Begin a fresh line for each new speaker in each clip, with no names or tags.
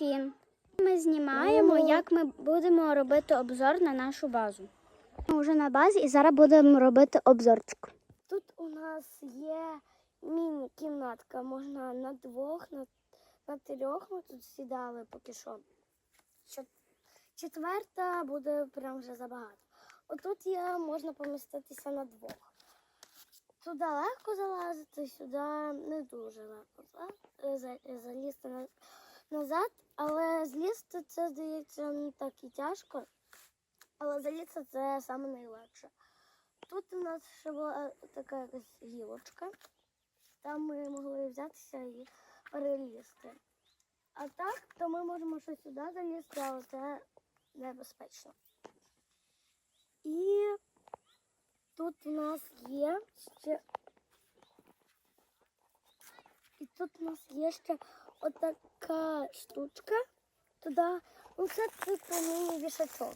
Софін. Ми знімаємо,
Ну.
як ми будемо робити обзор на нашу базу. Ми вже на базі і зараз будемо робити обзорчик.
Тут у нас є міні-кімнатка, можна на двох, на, на трьох ми тут сідали поки що. Четверта буде прям вже забагато. Отут є, можна поміститися на двох. Туди легко залазити, сюди не дуже легко за- за- залізти на- назад, але злізти це здається не так і тяжко. Але залізти це саме найлегше. Тут у нас ще була така якась гілочка. Там ми могли взятися і перелізти. А так, то ми можемо ще сюди залізти, але це небезпечно. І тут у нас є ще. І тут у нас є ще отака штучка. Туди, ну це типу міні-вішачок.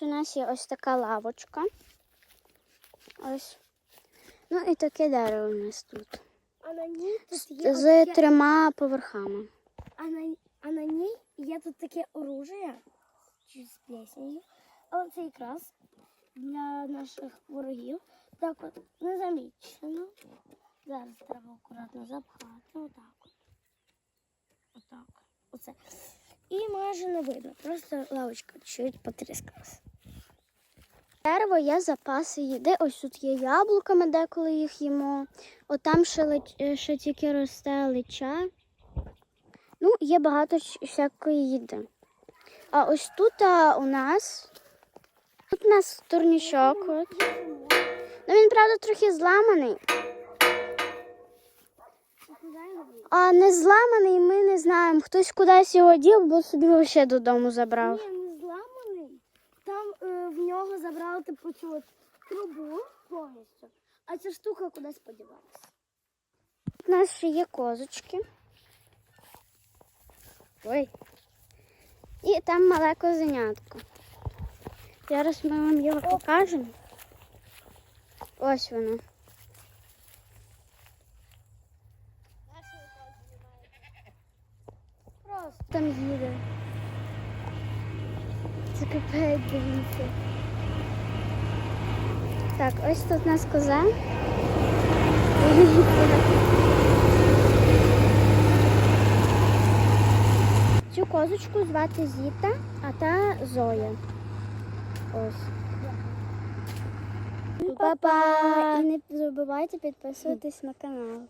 У нас є ось така лавочка. Ось. Ну і таке дерево у нас тут.
А на ній тут є
З
отаке-
трьома поверхами.
А на, а на ній є тут таке оружие з плесневою. Але це якраз для наших ворогів. Так от незамічено. Зараз треба акуратно запхати. Отак. Отак. Оце. І майже не видно. Просто лавочка чуть потріскалась.
Дерево є запаси їди. Ось тут є яблука, ми деколи їх їмо. Отам ще, лич- е, ще тільки росте лича. Ну, є багато всякої їди. А ось тут а, у нас. Тут у нас турнічок. Ну він, правда, трохи зламаний. А не зламаний, ми не знаємо. Хтось кудись його дів, бо собі ще додому забрав.
Ні, не зламаний. Там е, в нього забрали типу цю от трубу повністю. А ця штука кудись подівалася.
У нас ще є козочки. Ой. І там мале козенятко. Зараз ми вам його покажемо. Ось воно.
Просто.
Там їде. Капець, дивіться. Так, ось тут у нас коза. Цю козочку звати Зіта, а та Зоя. Ось. Па-па! І не забувайте підписуватись на канал.